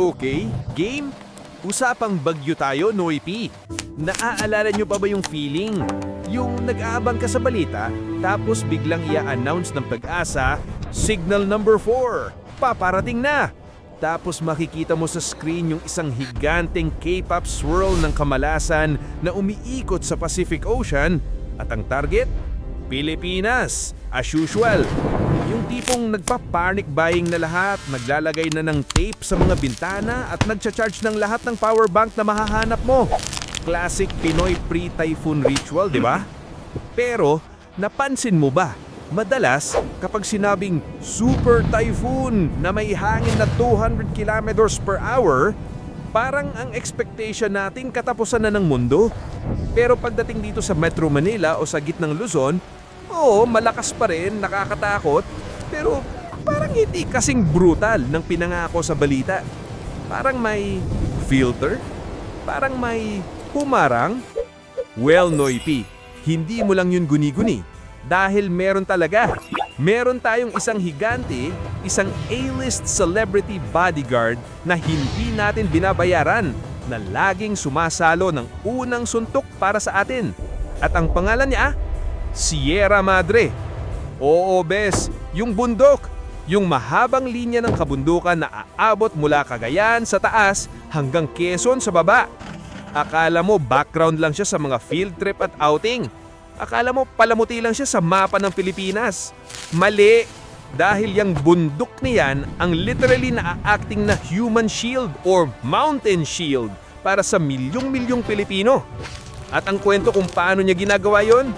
Okay, game? Usapang bagyo tayo, Noy P. Naaalala nyo pa ba yung feeling? Yung nag-aabang ka sa balita, tapos biglang i-announce ng pag-asa, Signal number 4, paparating na! Tapos makikita mo sa screen yung isang higanteng K-pop swirl ng kamalasan na umiikot sa Pacific Ocean at ang target? Pilipinas, as usual. Tipong nagpa-panic buying na lahat, naglalagay na ng tape sa mga bintana at nagcha-charge ng lahat ng power bank na mahahanap mo. Classic Pinoy pre-typhoon ritual, di ba? Pero, napansin mo ba? Madalas, kapag sinabing super typhoon na may hangin na 200 kilometers per hour, parang ang expectation natin katapusan na ng mundo. Pero pagdating dito sa Metro Manila o sa gitnang Luzon, oo, malakas pa rin, nakakatakot, pero parang hindi kasing brutal ng pinangako sa balita. Parang may filter, parang may humarang. Well, Noypi, hindi mo lang yun guni-guni. Dahil meron talaga. Meron tayong isang higante, isang A-list celebrity bodyguard na hindi natin binabayaran na laging sumasalo ng unang suntok para sa atin. At ang pangalan niya, Sierra Madre. Oo, bes, yung bundok, yung mahabang linya ng kabundukan na aabot mula Cagayan sa taas hanggang Quezon sa baba. Akala mo background lang siya sa mga field trip at outing. Akala mo palamuti lang siya sa mapa ng Pilipinas. Mali! Dahil yung bundok niyan ang literally na-acting na human shield or mountain shield para sa milyong-milyong Pilipino. At ang kwento kung paano niya ginagawa yon?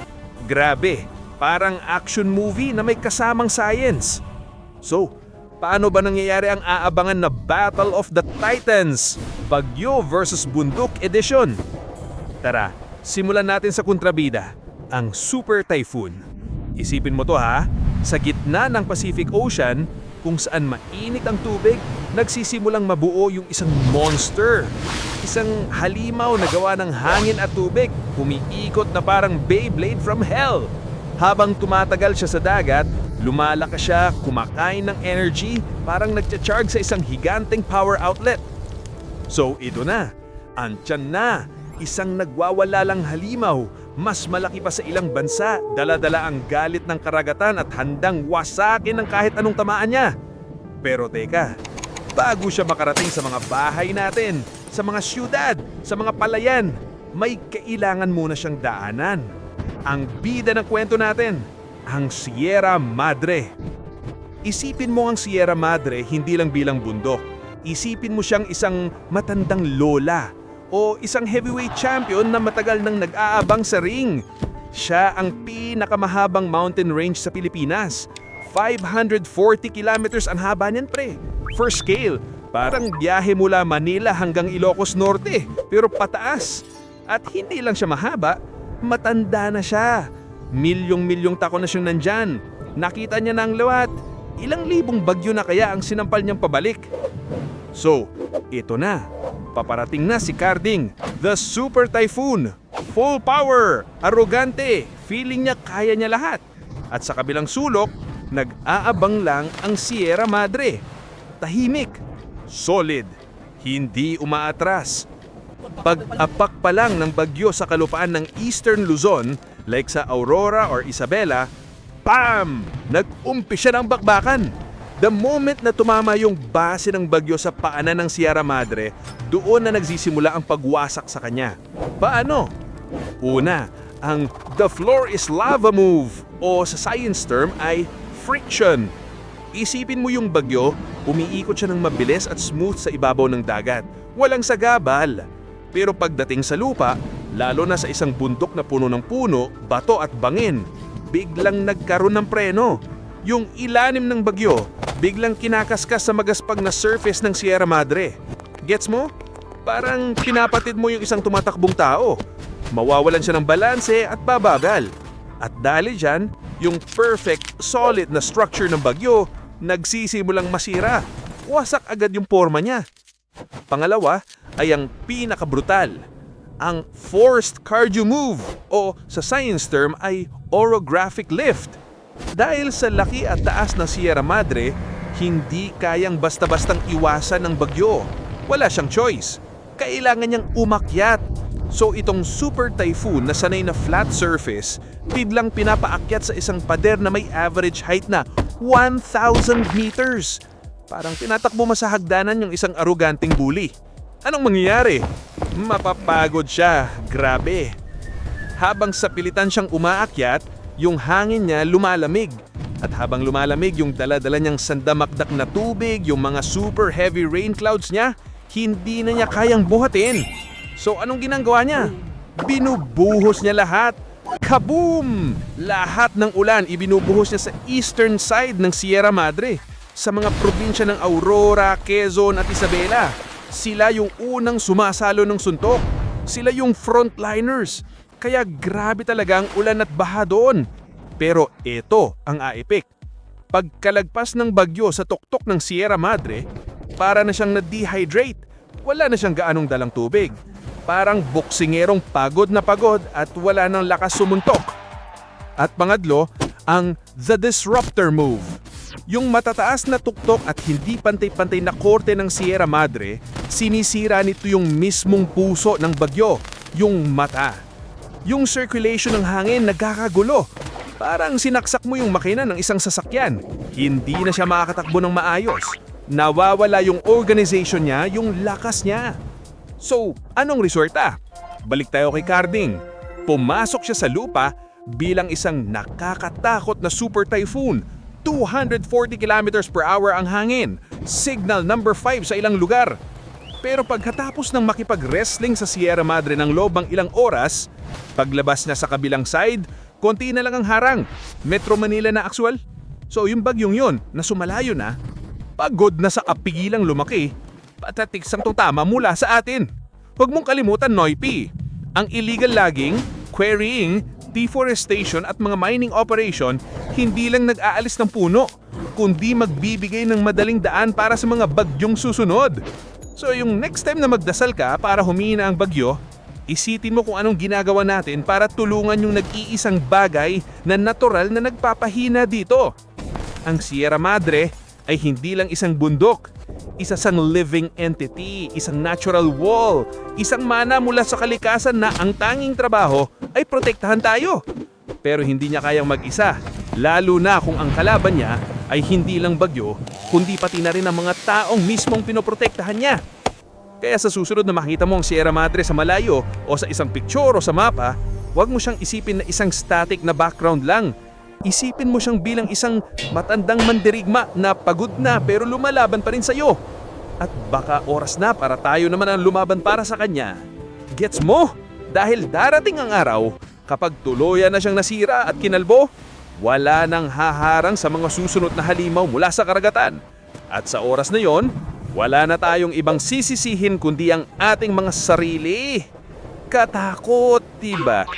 Grabe, parang action movie na may kasamang science. So, paano ba nangyayari ang aabangan na Battle of the Titans? Bagyo versus Bundok Edition. Tara, simulan natin sa kontrabida, ang Super Typhoon. Isipin mo to ha, sa gitna ng Pacific Ocean, kung saan mainit ang tubig, nagsisimulang mabuo yung isang monster. Isang halimaw na gawa ng hangin at tubig, umiikot na parang Beyblade from hell. Habang tumatagal siya sa dagat, lumalakas siya, kumakain ng energy, parang nagcha-charge sa isang higanteng power outlet. So ito na, andyan na, isang nagwawala lang halimaw, mas malaki pa sa ilang bansa, daladala ang galit ng karagatan at handang wasakin ng kahit anong tamaan niya. Pero teka, bago siya makarating sa mga bahay natin, sa mga syudad, sa mga palayan, may kailangan muna siyang daanan. Ang bida ng kwento natin, ang Sierra Madre. Isipin mo ang Sierra Madre hindi lang bilang bundok. Isipin mo siyang isang matandang lola o isang heavyweight champion na matagal nang nag-aabang sa ring. Siya ang pinakamahabang mountain range sa Pilipinas. 540 kilometers ang haba niyan pre. First scale, parang biyahe mula Manila hanggang Ilocos Norte, pero pataas. At hindi lang siya mahaba, matanda na siya. Milyong-milyong tako na siyang nandyan. Nakita niya na ang lawat. Ilang libong bagyo na kaya ang sinampal niyang pabalik. So, ito na. Paparating na si Carding, the Super Typhoon. Full power, arrogante, feeling niya kaya niya lahat. At sa kabilang sulok, nag-aabang lang ang Sierra Madre. Tahimik, solid, hindi umaatras. Pag-apak pa lang ng bagyo sa kalupaan ng Eastern Luzon, like sa Aurora or Isabela, PAM! Nag-umpisa ng bakbakan. The moment na tumama yung base ng bagyo sa paanan ng Sierra Madre, doon na nagsisimula ang pagwasak sa kanya. Paano? Una, ang the floor is lava move o sa science term ay friction. Isipin mo yung bagyo, umiikot siya ng mabilis at smooth sa ibabaw ng dagat. Walang sagabal. Pero pagdating sa lupa, lalo na sa isang bundok na puno ng puno, bato at bangin, biglang nagkaroon ng preno. Yung ilalim ng bagyo, biglang kinakaskas sa magaspag na surface ng Sierra Madre. Gets mo? Parang pinapatid mo yung isang tumatakbong tao. Mawawalan siya ng balanse at babagal. At dahil dyan, yung perfect, solid na structure ng bagyo, nagsisimulang masira. Wasak agad yung forma niya. Pangalawa ay ang pinakabrutal, ang forced cardio move o sa science term ay orographic lift. Dahil sa laki at taas ng Sierra Madre, hindi kayang basta-bastang iwasan ng bagyo. wala siyang choice. Kailangan niyang umakyat. So itong super typhoon na sanay na flat surface, biglang pinapaakyat sa isang pader na may average height na 1,000 meters. Parang tinatakbo mo sa hagdanan yung isang aruganting bully. Anong mangyayari? Mapapagod siya. Grabe. Habang sa pilitan siyang umaakyat, yung hangin niya lumalamig. At habang lumalamig yung daladala niyang sandamakdak na tubig, yung mga super heavy rain clouds niya, hindi na niya kayang buhatin. So anong ginagawa niya? Binubuhos niya lahat. Kaboom! Lahat ng ulan ibinubuhos niya sa eastern side ng Sierra Madre. Sa mga probinsya ng Aurora, Quezon at Isabela. Sila yung unang sumasalo ng suntok. Sila yung frontliners. Kaya grabe talaga ang ulan at baha doon. Pero ito ang aipik. Pagkalagpas ng bagyo sa tuktok ng Sierra Madre, para na siyang na-dehydrate. Wala na siyang gaanong dalang tubig. Parang boksingerong pagod na pagod at wala nang lakas sumuntok. At pangadlo, ang The Disruptor Move. Yung matataas na tuktok at hindi pantay-pantay na korte ng Sierra Madre, sinisira nito yung mismong puso ng bagyo, yung mata. Yung circulation ng hangin nagkakagulo. Parang sinaksak mo yung makina ng isang sasakyan. Hindi na siya makakatakbo ng maayos. Nawawala yung organization niya, yung lakas niya. So, anong resulta? Balik tayo kay Carding. Pumasok siya sa lupa bilang isang nakakatakot na super typhoon. 240 kilometers per hour ang hangin. Signal number 5 sa ilang lugar. Pero pagkatapos ng makipag-wrestling sa Sierra Madre ng loob ng ilang oras, paglabas na sa kabilang side, konti na lang ang harang. Metro Manila na actual. So yung bagyong yon na sumalayo na, pagod na sa apigilang lumaki, patatik sang tama mula sa atin. Huwag mong kalimutan, Noipi. Ang illegal logging, quarrying, deforestation at mga mining operation hindi lang nag-aalis ng puno, kundi magbibigay ng madaling daan para sa mga bagyong susunod. So yung next time na magdasal ka para humina ang bagyo, isitin mo kung anong ginagawa natin para tulungan yung nag-iisang bagay na natural na nagpapahina dito. Ang Sierra Madre ay hindi lang isang bundok, isa sang living entity, isang natural wall, isang mana mula sa kalikasan na ang tanging trabaho ay protektahan tayo. Pero hindi niya kayang mag-isa, lalo na kung ang kalaban niya ay hindi lang bagyo, kundi pati na rin ang mga taong mismong pinoprotektahan niya. Kaya sa susunod na makita mo ang Sierra Madre sa malayo o sa isang picture o sa mapa, huwag mo siyang isipin na isang static na background lang. Isipin mo siyang bilang isang matandang mandirigma na pagod na pero lumalaban pa rin sa'yo. At baka oras na para tayo naman ang lumaban para sa kanya. Gets mo? Dahil darating ang araw, kapag tuluyan na siyang nasira at kinalbo, wala nang haharang sa mga susunod na halimaw mula sa karagatan. At sa oras na yon, wala na tayong ibang sisisihin kundi ang ating mga sarili. Katakot, diba?